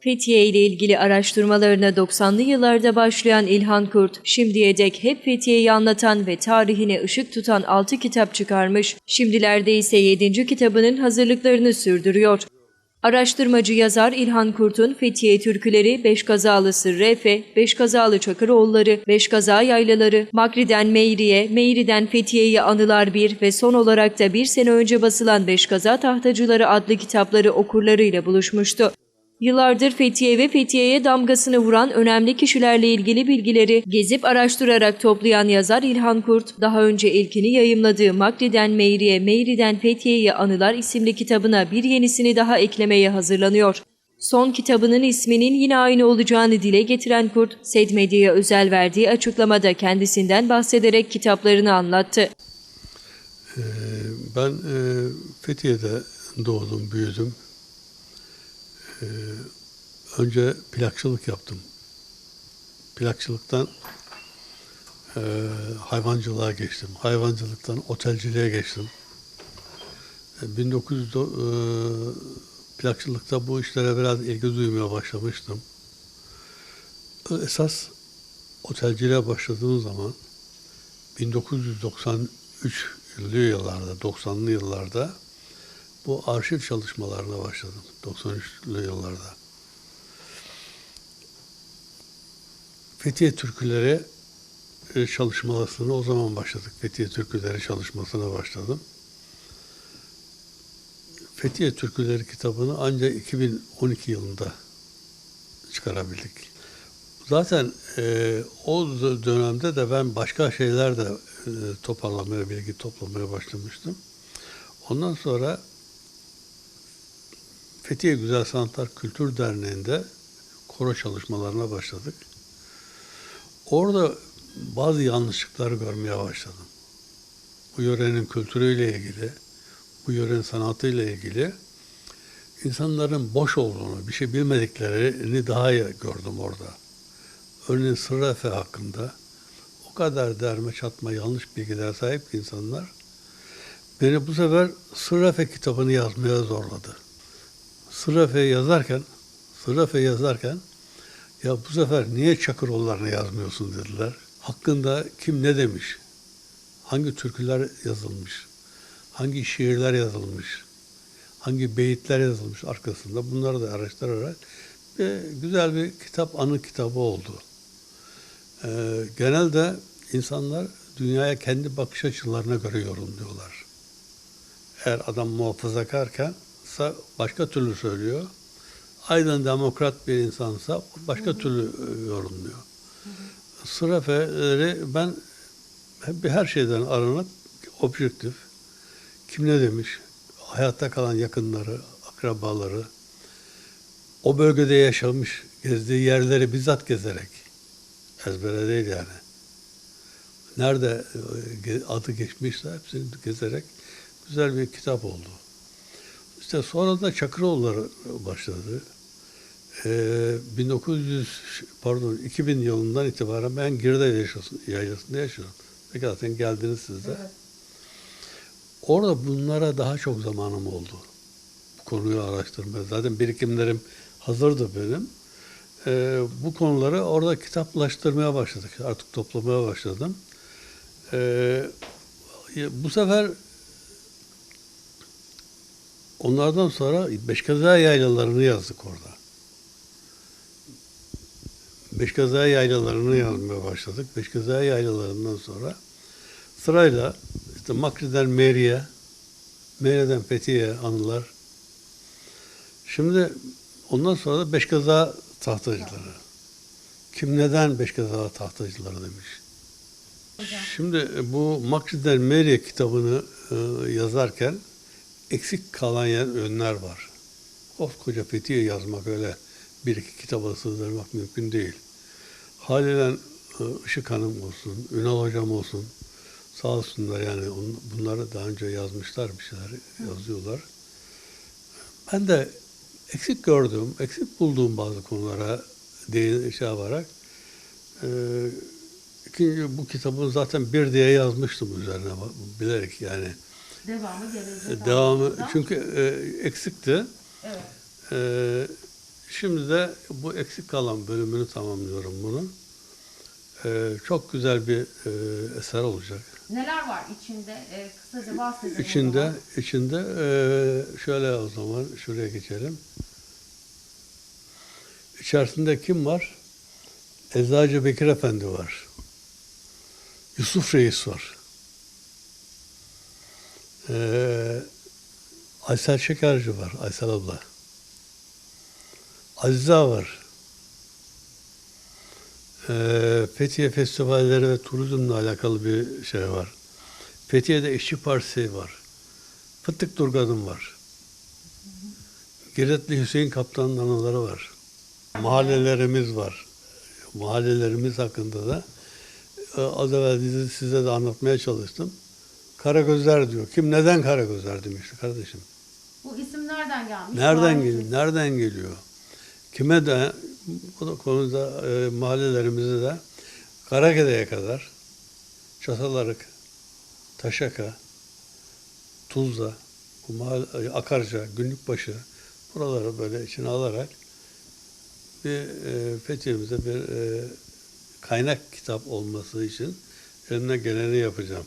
Fethiye ile ilgili araştırmalarına 90'lı yıllarda başlayan İlhan Kurt, şimdiye dek hep Fethiye'yi anlatan ve tarihine ışık tutan 6 kitap çıkarmış, şimdilerde ise 7. kitabının hazırlıklarını sürdürüyor. Araştırmacı yazar İlhan Kurt'un Fethiye türküleri, Beşkazalı Sırrı Efe, Beşkazalı Çakıroğulları, Beşkaza Yaylaları, Makri'den Meyri'ye, Meyri'den Fethiye'ye anılar bir ve son olarak da bir sene önce basılan Beşkaza Tahtacıları adlı kitapları okurlarıyla buluşmuştu. Yıllardır Fethiye ve Fethiye'ye damgasını vuran önemli kişilerle ilgili bilgileri gezip araştırarak toplayan yazar İlhan Kurt, daha önce ilkini yayımladığı Makri'den Meyri'ye, Meyri'den Fethiye'ye Anılar isimli kitabına bir yenisini daha eklemeye hazırlanıyor. Son kitabının isminin yine aynı olacağını dile getiren Kurt, Sed Medya'ya özel verdiği açıklamada kendisinden bahsederek kitaplarını anlattı. Ee, Ben e, Fethiye'de doğdum, büyüdüm. Ee, Önce plakçılık yaptım. Plakçılıktan e, hayvancılığa geçtim. Hayvancılıktan otelciliğe geçtim. E, 1900 do- e, plakçılıkta bu işlere biraz ilgi duymaya başlamıştım. Esas otelciliğe başladığım zaman 1993'lü yıllarda, 90'lı yıllarda bu arşiv çalışmalarına başladım. 93'lü yıllarda. Fethiye türküleri e, çalışmasına o zaman başladık. Fethiye türküleri çalışmasına başladım. Fethiye Türküleri kitabını ancak 2012 yılında çıkarabildik. Zaten e, o dönemde de ben başka şeyler de e, toparlamaya, bilgi toplamaya başlamıştım. Ondan sonra Fethiye Güzel Sanatlar Kültür Derneği'nde koro çalışmalarına başladık. Orada bazı yanlışlıklar görmeye başladım. Bu yörenin kültürüyle ilgili, bu yörenin sanatıyla ilgili insanların boş olduğunu, bir şey bilmediklerini daha iyi gördüm orada. Örneğin Sırrı Efe hakkında o kadar derme çatma yanlış bilgiler sahip insanlar beni bu sefer Sırrı Efe kitabını yazmaya zorladı. Sırrı Efe yazarken Sırrı Efe yazarken ya bu sefer niye Çakıroğullarını yazmıyorsun dediler. Hakkında kim ne demiş? Hangi türküler yazılmış? Hangi şiirler yazılmış? Hangi beyitler yazılmış arkasında? Bunları da araştırarak bir güzel bir kitap, anı kitabı oldu. Ee, genelde insanlar dünyaya kendi bakış açılarına göre yorumluyorlar. Eğer adam muhafazakarken başka türlü söylüyor. Aydın demokrat bir insansa başka türlü e, yorumluyor. Sırafeleri ben hep her şeyden arınıp objektif, kim ne demiş, hayatta kalan yakınları, akrabaları, o bölgede yaşamış, gezdiği yerleri bizzat gezerek, ezbere değil yani. Nerede e, adı geçmişse hepsini gezerek güzel bir kitap oldu. İşte sonra da Çakıroğulları başladı. Ee, 1900 pardon 2000 yılından itibaren ben Girdağ yaylasında yaşıyorum. Peki zaten geldiniz siz de. Orada bunlara daha çok zamanım oldu. Bu konuyu araştırmaya. Zaten birikimlerim hazırdı benim. Ee, bu konuları orada kitaplaştırmaya başladık. Artık toplamaya başladım. Ee, bu sefer onlardan sonra Beşkaza yaylalarını yazdık orada. Beşkaza yaylalarını yazmaya başladık. Beşkaza yaylalarından sonra sırayla işte Makri'den Meri'ye, Meri'den Fethiye'ye anılar. Şimdi ondan sonra da Beşkaza tahtacıları. Kim neden Beşkaza tahtacıları demiş. Şimdi bu Makri'den Meri'ye kitabını e, yazarken eksik kalan yer, yönler var. Koskoca Fethiye yazmak öyle bir iki kitaba sığdırmak mümkün değil. Haliyle e, Işık Hanım olsun, Ünal Hocam olsun, sağ olsunlar yani on- bunları daha önce yazmışlar bir şeyler yazıyorlar. Ben de eksik gördüğüm, eksik bulduğum bazı konulara değin şey yaparak e, ikinci bu kitabı zaten bir diye yazmıştım üzerine bilerek yani Devamı gelecek. devamı aslında. çünkü e, eksikti. Evet. Ee, şimdi de bu eksik kalan bölümünü tamamlıyorum bunun. Ee, çok güzel bir e, eser olacak. Neler var içinde? Ee, kısaca bahsedelim. İçinde, içinde e, şöyle o zaman şuraya geçelim. İçerisinde kim var? Eczacı Bekir Efendi var. Yusuf Reis var. Ee, Aysel Şekerci var, Aysel abla. Azize var. Ee, Fethiye Festivalleri ve turizmle alakalı bir şey var. Fethiye'de İşçi Partisi var. Fıtık Durgan'ın var. Giritli Hüseyin Kaptan'ın anıları var. Mahallelerimiz var. Mahallelerimiz hakkında da e, az evvel size de anlatmaya çalıştım. Karagözler diyor. Kim neden Karagözler demişti kardeşim. Bu isim nereden gelmiş? Nereden geliyor? Nereden geliyor? Kime de bu da konuda e, mahallelerimizde de Karagede'ye kadar Çatalarık, Taşaka, Tuzla, bu mahalle, Akarca, Günlükbaşı buraları böyle içine alarak bir e, Fethiye'mize bir e, kaynak kitap olması için elimden geleni yapacağım.